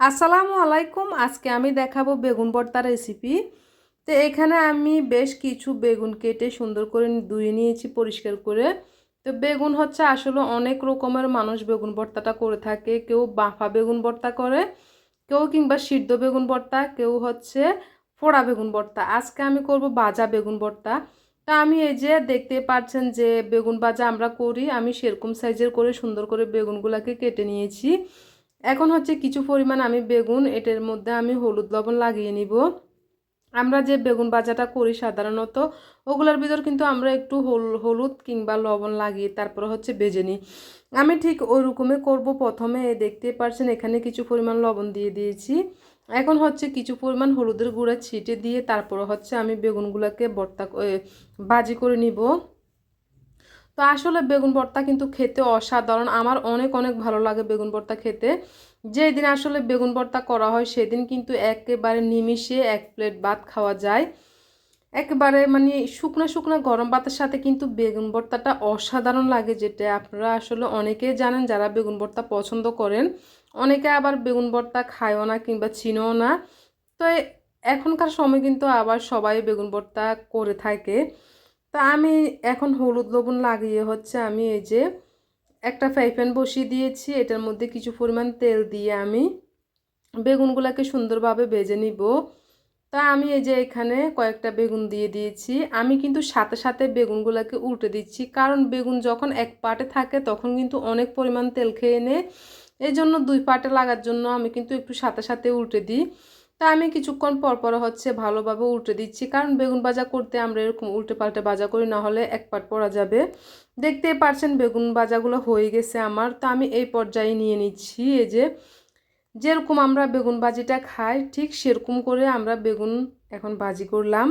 আসসালামু আলাইকুম, আজকে আমি দেখাবো বেগুন ভর্তা রেসিপি তো এখানে আমি বেশ কিছু বেগুন কেটে সুন্দর করে ধুয়ে নিয়েছি পরিষ্কার করে। তো বেগুন হচ্ছে আসলে অনেক রকমের মানুষ বেগুন ভর্তাটা করে থাকে। কেউ বাফা বেগুন ভর্তা করে, কেউ কিংবা সিদ্ধ বেগুন ভর্তা, কেউ হচ্ছে ফোড়া বেগুন ভর্তা। আজকে আমি করব বাজা বেগুন ভর্তা। তা আমি এই যে দেখতে পাচ্ছেন যে বেগুন ভাজা আমরা করি, আমি সেরকম সাইজের করে সুন্দর করে বেগুনগুলোকে কেটে নিয়েছি। এখন হচ্ছে কিছু পরিমাণ আমি বেগুন, এটার মধ্যে আমি হলুদ লবণ লাগিয়ে নিব। আমরা যে বেগুন ভাজাটা করি সাধারণত, ওগুলোর ভিতর কিন্তু আমরা একটু হলুদ কিংবা লবণ লাগিয়ে তারপর হচ্ছে বেজে নিই। আমি ঠিক ওই রকমই করব প্রথমে দেখতে পারছেন এখানে কিছু পরিমাণ লবণ দিয়ে দিয়েছি। এখন হচ্ছে কিছু পরিমাণ হলুদের গুঁড়া ছিটে দিয়ে তারপর হচ্ছে আমি বেগুনগুলোকে বর্তা বাজি করে নিব। তো আসলে বেগুন ভর্তা কিন্তু খেতে অসাধারণ। আমার অনেক অনেক ভালো লাগে বেগুন ভর্তা খেতে। যেই দিন আসলে বেগুন ভর্তা করা হয়, সেদিন কিন্তু একেবারে নিমিশে এক প্লেট ভাত খাওয়া যায়। একেবারে মানে শুকনো শুকনো গরম ভাতের সাথে কিন্তু বেগুন ভর্তাটা অসাধারণ লাগে, যেটা আপনারা আসলে অনেকেই জানেন যারা বেগুন ভর্তা পছন্দ করেন। অনেকে আবার বেগুন ভর্তা খায়ও না কিংবা চিনেও না। তো এখনকার সময় কিন্তু আবার সবাই বেগুন ভর্তা করে থাকে। তা আমি এখন হলুদ লবণ লাগিয়ে হচ্ছে আমি এই যে একটা ফ্রাই প্যান বসিয়ে দিয়েছি, এটার মধ্যে কিছু পরিমাণ তেল দিয়ে আমি বেগুনগুলোকে সুন্দরভাবে ভেজে নিব। তা আমি এই যে এখানে কয়েকটা বেগুন দিয়ে দিয়েছি। আমি কিন্তু সাথে সাথে বেগুনগুলোকে উল্টে দিচ্ছি, কারণ বেগুন যখন এক পাটে থাকে তখন কিন্তু অনেক পরিমাণ তেল খেয়ে নেয়। এই জন্য দুই পাটে লাগার জন্য আমি কিন্তু একটু সাথে সাথে উল্টে দিই। তা আমি কিছুক্ষণ পর পর হচ্ছে ভালোভাবে উল্টে দিচ্ছি। কারণ বেগুন ভাজা করতে আমরা এরকম উল্টে পাল্টে ভাজা করি, না হলে এক পাট পরা যাবে। দেখতেই পারছেন বেগুন ভাজাগুলো হয়ে গেছে আমার। তো আমি এই পর্যায়ে নিয়ে নিচ্ছি। এই যে যেরকম আমরা বেগুন ভাজিটা খাই, ঠিক সেরকম করে আমরা বেগুন এখন ভাজি করলাম।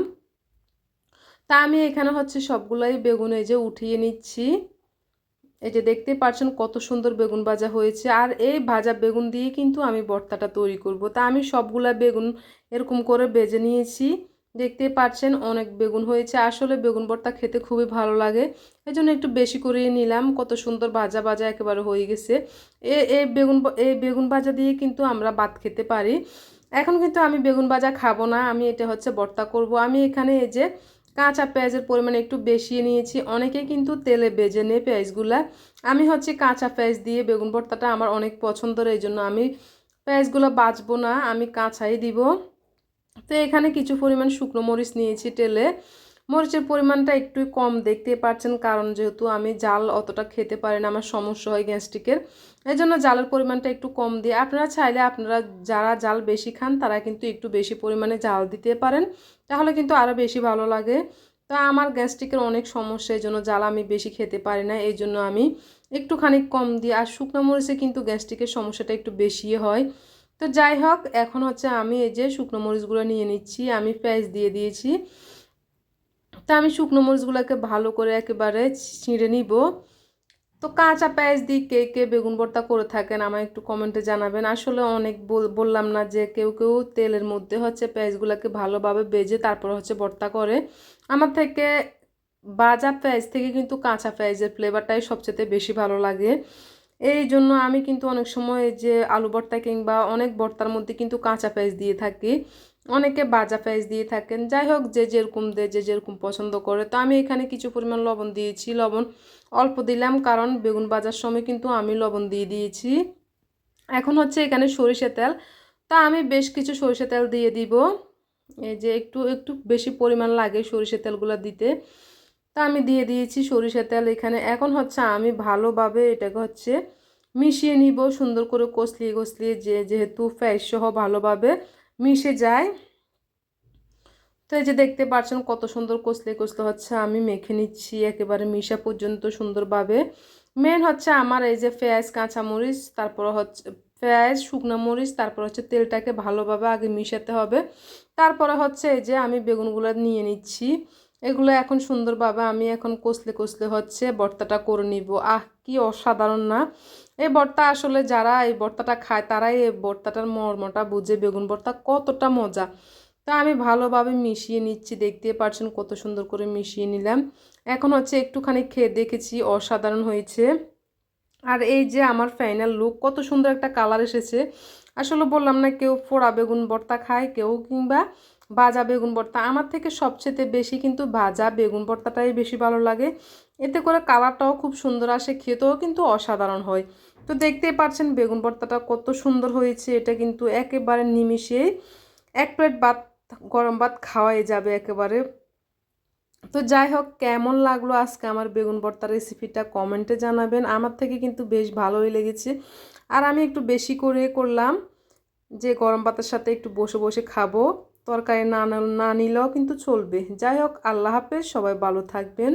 তা আমি এখানে হচ্ছে সবগুলোই বেগুন এই যে উঠিয়ে নিচ্ছি। এই যে দেখতে পাচ্ছেন কত সুন্দর বেগুন ভাজা হয়েছে। আর এই ভাজা বেগুন দিয়ে কিন্তু আমি ভর্তাটা তৈরি করব। তা আমি সবগুলা বেগুন এরকম করে বেজে নিয়েছি। দেখতে পাচ্ছেন অনেক বেগুন হয়েছে। আসলে বেগুন ভর্তা খেতে খুবই ভালো লাগে। এই জন্য একটু বেশি করে নিলাম। কত সুন্দর ভাজা ভাজা একেবারে হয়ে গেছে। এ এই বেগুন এই বেগুন ভাজা দিয়ে কিন্তু আমরা ভাত খেতে পারি। এখন কিন্তু আমি বেগুন ভাজা খাব না। আমি এটা হচ্ছে ভর্তা করব। আমি এখানে এই যে কাঁচা পেঁয়াজের পরিমাণ একটু বেশিয়ে নিয়েছি। অনেকে কিন্তু তেলে বেজে নেয় পেঁয়াজগুলা। আমি হচ্ছে কাঁচা পেঁয়াজ দিয়ে বেগুন ভর্তাটা আমার অনেক পছন্দের, এই জন্য আমি পেঁয়াজগুলো বাঁচবো না, আমি কাঁচাই দিব। তো এখানে কিছু পরিমাণ শুকনো মরিচ নিয়েছি তেলে। মরিচের পরিমাণটা একটু কম দেখতে পাচ্ছেন, কারণ যেহেতু আমি জাল অতটা খেতে পারি না, আমার সমস্যা হয় গ্যাস্ট্রিকের। এই জন্য জালের পরিমাণটা একটু কম দিয়ে আপনারা চাইলে আপনারা যারা জাল বেশি খান, তারা কিন্তু একটু বেশি পরিমাণে জাল দিতে পারেন, তাহলে কিন্তু আরও বেশি ভালো লাগে। তো আমার গ্যাস্ট্রিকের অনেক সমস্যা, এই জন্য জাল আমি বেশি খেতে পারি না, এই জন্য আমি একটুখানি কম দিই আর শুকনো মরিচে কিন্তু গ্যাস্ট্রিকের সমস্যাটা একটু বেশি হয়। তো যাই হোক, এখন হচ্ছে আমি এই যে শুকনো মরিচগুলো নিয়ে নিচ্ছি, আমি পেঁয়াজ দিয়ে দিয়েছি। তা আমি শুকনো মরিচগুলোকে ভালো করে একেবারে ছিঁড়ে নিব। তো কাঁচা পেঁয়াজ দিয়ে কে কে বেগুন ভর্তা করে থাকেন আমায় একটু কমেন্টে জানাবেন। আসলে অনেক বললাম না যে কেউ কেউ তেলের মধ্যে হচ্ছে পেঁয়াজগুলোকে ভালোভাবে বেজে তারপর হচ্ছে ভর্তা করে। আমার থেকে বাজা পেঁয়াজ থেকে কিন্তু কাঁচা পেঁয়াজের ফ্লেভারটাই সবচেয়ে বেশি ভালো লাগে। এই জন্য আমি কিন্তু অনেক সময় যে আলু ভর্তা কিংবা অনেক ভর্তার মধ্যে কিন্তু কাঁচা পেঁয়াজ দিয়ে থাকি। অনেকে বাজা পেঁয়াজ দিয়ে থাকেন। যাই হোক, যে যেরকম দে যে যেরকম পছন্দ করে। তো আমি এখানে কিছু পরিমাণ লবণ দিয়েছি। লবণ অল্প দিলাম কারণ বেগুন বাজার সময় কিন্তু আমি লবণ দিয়ে দিয়েছি। এখন হচ্ছে এখানে সরিষা তেল। তা আমি বেশ কিছু সরিষা তেল দিয়ে দিব। এই যে একটু একটু বেশি পরিমাণ লাগে সরিষা তেলগুলো দিতে। তা আমি দিয়ে দিয়েছি সরিষা তেল এখানে। এখন হচ্ছে আমি ভালোভাবে এটাকে হচ্ছে মিশিয়ে নিব। সুন্দর করে কষলিয়ে কষলিয়ে যে যেহেতু ফ্যাস সহ ভালোভাবে। মিশে যায়। তো এই যে দেখতে পাচ্ছেন কত সুন্দর কষলে কষলে হচ্ছে আমি মেখে নিচ্ছি, একেবারে মিশা পর্যন্ত সুন্দরভাবে। মেন হচ্ছে আমার এই যে পেঁয়াজ কাঁচামরিচ তারপর হচ্ছে পেঁয়াজ, শুকনো মরিচ, তারপর হচ্ছে তেলটাকে ভালোভাবে আগে মিশাতে হবে। তারপরে হচ্ছে এই যে আমি বেগুনগুলো নিয়ে নিচ্ছি। এগুলো এখন সুন্দরভাবে আমি এখন কষলে কষলে হচ্ছে বর্তাটা করে নিব। আহ, কি অসাধারণ না? এই বর্তা আসলে যারা এই বর্তাটা খায় তারাই এই বর্তাটার মর্মটা বুঝে। বেগুন বর্তা কতটা মজা। তা আমি ভালোভাবে মিশিয়ে নিচ্ছি। দেখতে পারছেন কত সুন্দর করে মিশিয়ে নিলাম। এখন হচ্ছে একটুখানি খেয়ে দেখেছি, অসাধারণ হয়েছে। আর এই যে আমার ফাইনাল লুক কত সুন্দর একটা কালার এসেছে। আসলে বললাম না, কেউ পোড়া বেগুন ভর্তা খায়, কেউ কিংবা ভাজা বেগুন ভর্তা। আমার থেকে সবচেয়ে বেশি কিন্তু ভাজা বেগুন ভর্তাটাই বেশি ভালো লাগে। এতে করে কালারটাও খুব সুন্দর আসে, খেতেও কিন্তু অসাধারণ হয়। তো দেখতেই পাচ্ছেন বেগুন ভর্তাটা কত সুন্দর হয়েছে, এটা কিন্তু একেবারে নিমিশে এক প্লেট ভাত, গরম ভাত খাওয়াই যাবে একেবারে। তো যাই হোক, কেমন লাগল আজকে আমার বেগুন ভর্তার রেসিপিটা কমেন্টে জানাবেন। আমার থেকে কিন্তু বেশ ভালোই লেগেছে। আর আমি একটু বেশি করে করলাম যে গরম ভাতের সাথে একটু বসে বসে খাব। তরকারি না না নিলেও কিন্তু চলবে। যাই হোক আল্লাহ হাফেজ সবাই ভালো থাকবেন।